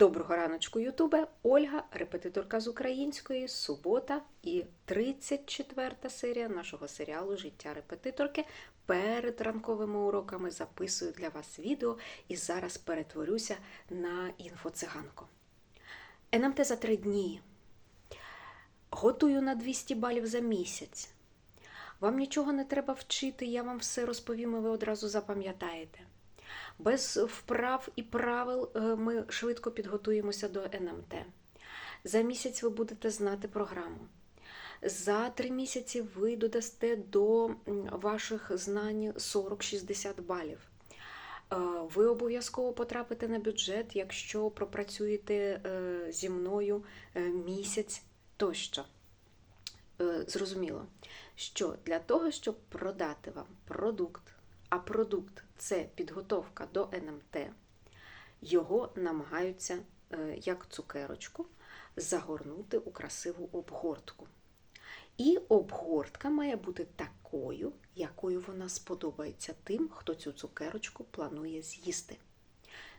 Доброго раночку, Ютубе! Ольга, репетиторка з української, субота і 34 серія нашого серіалу Життя репетиторки. Перед ранковими уроками записую для вас відео і зараз перетворюся на інфоциганку. НМТ за три дні. Готую на 200 балів за місяць. Вам нічого не треба вчити, я вам все розповім, і ви одразу запам'ятаєте. Без вправ і правил е, ми швидко підготуємося до НМТ. За місяць ви будете знати програму. За три місяці ви додасте до ваших знань 40-60 балів. Е, Ви обов'язково потрапите на бюджет, якщо пропрацюєте е, зі мною місяць тощо. Зрозуміло, що для того, щоб продати вам продукт, а продукт це підготовка до НМТ, його намагаються, е, як цукерочку, загорнути у красиву обгортку. І обгортка має бути такою, якою вона сподобається тим, хто цю цукерочку планує з'їсти.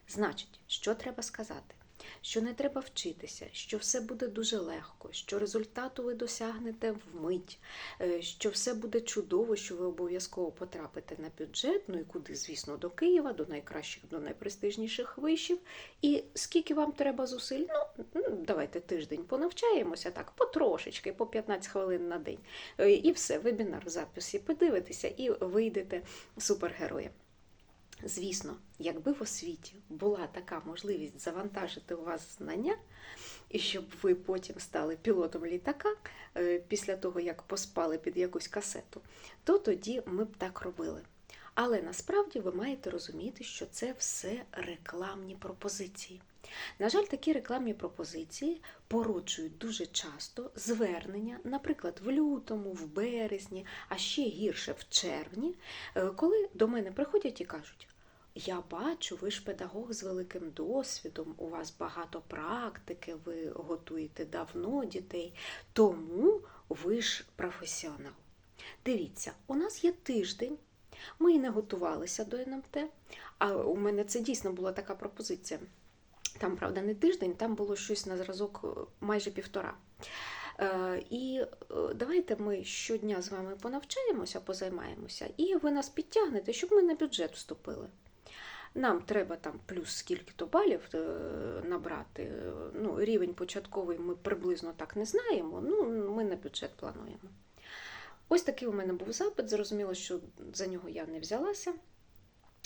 Значить, що треба сказати? Що не треба вчитися, що все буде дуже легко, що результату ви досягнете вмить, е, що все буде чудово, що ви обов'язково потрапите на бюджет, ну і куди, звісно, до Києва, до найкращих, до найпрестижніших вишів. І скільки вам треба зусиль? Ну, ну, давайте тиждень понавчаємося так, потрошечки, по 15 хвилин на день. Е, І все, вебінар в записі подивитеся і вийдете супергероєм. Звісно, якби в освіті була така можливість завантажити у вас знання, і щоб ви потім стали пілотом літака е, після того, як поспали під якусь касету, то тоді ми б так робили. Але насправді ви маєте розуміти, що це все рекламні пропозиції. На жаль, такі рекламні пропозиції породжують дуже часто звернення, наприклад, в лютому, в березні, а ще гірше в червні, е, коли до мене приходять і кажуть: я бачу, ви ж педагог з великим досвідом, у вас багато практики, ви готуєте давно дітей, тому ви ж професіонал. Дивіться, у нас є тиждень, ми і не готувалися до НМТ, а у мене це дійсно була така пропозиція. Там, правда, не тиждень, там було щось на зразок е, майже півтора. Е, І е, давайте ми щодня з вами понавчаємося, позаймаємося, і ви нас підтягнете, щоб ми на бюджет вступили. Нам треба там плюс скільки-то балів набрати. Ну, рівень початковий ми приблизно так не знаємо. Ну, ми на бюджет плануємо. Ось такий у мене був запит. Зрозуміло, що за нього я не взялася.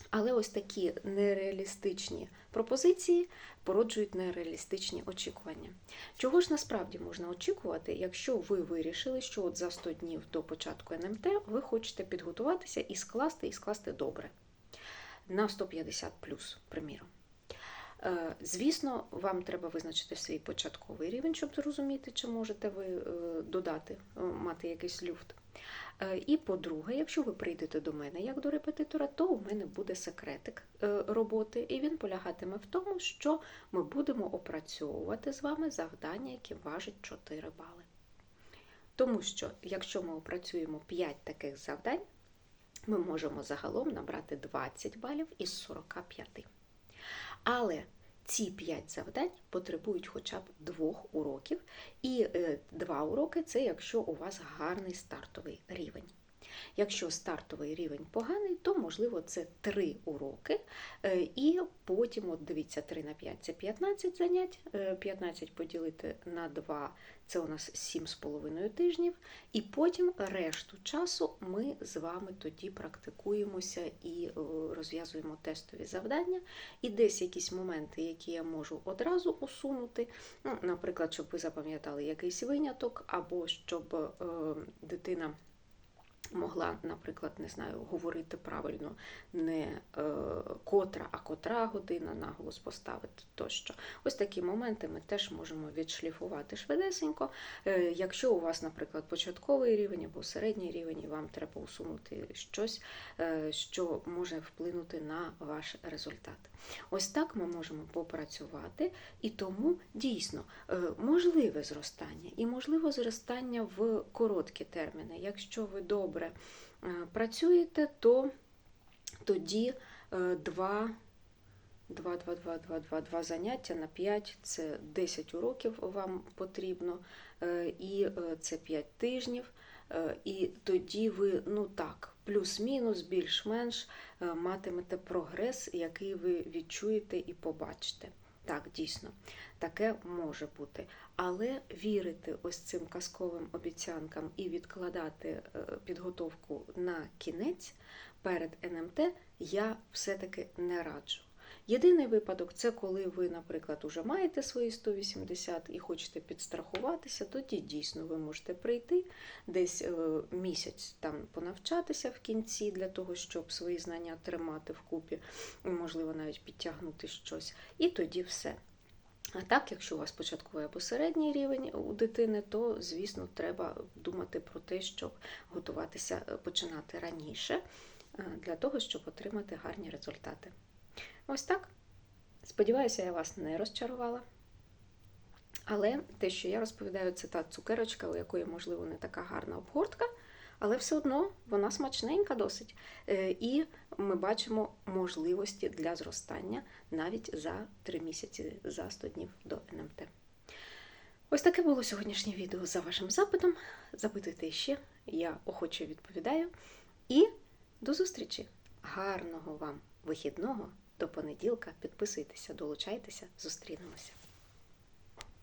Але ось такі нереалістичні пропозиції породжують нереалістичні очікування. Чого ж насправді можна очікувати, якщо ви вирішили, що от за 100 днів до початку НМТ ви хочете підготуватися і скласти, і скласти добре на 150 плюс, приміром. Е, Звісно, вам треба визначити свій початковий рівень, щоб зрозуміти, чи можете ви е, додати, е, мати якийсь люфт. Е, І по-друге, якщо ви прийдете до мене як до репетитора, то у мене буде секретик е, роботи, і він полягатиме в тому, що ми будемо опрацьовувати з вами завдання, які важать 4 бали. Тому що, якщо ми опрацюємо 5 таких завдань, ми можемо загалом набрати 20 балів із 45. Але ці 5 завдань потребують хоча б двох уроків, і е, два уроки це якщо у вас гарний стартовий рівень. Якщо стартовий рівень поганий, то можливо це 3 уроки, е, і потім, от дивіться, 3 на 5 це 15 занять, е, 15 поділити на 2 це у нас 7,5 тижнів, і потім решту часу ми з вами тоді практикуємося і е, розв'язуємо тестові завдання. І десь якісь моменти, які я можу одразу усунути, ну, наприклад, щоб ви запам'ятали якийсь виняток, або щоб е, дитина могла, наприклад, не знаю, говорити правильно не е, котра, а котра година наголос поставити тощо. Ось такі моменти ми теж можемо відшліфувати швидесенько. Е, якщо у вас, наприклад, початковий рівень або середній рівень, і вам треба усунути щось, е, що може вплинути на ваш результат. Ось так ми можемо попрацювати, і тому дійсно можливе зростання, і можливо зростання в короткі терміни. Якщо ви добре е, працюєте, то тоді е, два 2, 2, 2, 2, 2, 2 заняття на 5 це 10 уроків вам потрібно, е, і е, це 5 тижнів. І тоді ви, ну так, плюс-мінус, більш-менш матимете прогрес, який ви відчуєте і побачите. Так, дійсно, таке може бути. Але вірити ось цим казковим обіцянкам і відкладати е, підготовку на кінець перед НМТ я все-таки не раджу. Єдиний випадок це коли ви, наприклад, уже маєте свої 180 і хочете підстрахуватися, тоді дійсно ви можете прийти десь е, місяць там понавчатися в кінці для того, щоб свої знання тримати вкупі, можливо, навіть підтягнути щось, і тоді все. А так, якщо у вас початковий або середній рівень у дитини, то, звісно, треба думати про те, щоб готуватися е, починати раніше е, для того, щоб отримати гарні результати. Ось так. Сподіваюся, я вас не розчарувала. Але те, що я розповідаю, це та цукерочка, у якої, можливо, не така гарна обгортка, але все одно вона смачненька досить. Е, І ми бачимо можливості для зростання навіть за 3 місяці, за 100 днів до НМТ. Ось таке було сьогоднішнє відео за вашим запитом. Запитуйте ще, я охоче відповідаю. І до зустрічі! Гарного вам вихідного! До понеділка підписуйтеся, долучайтеся, зустрінемося.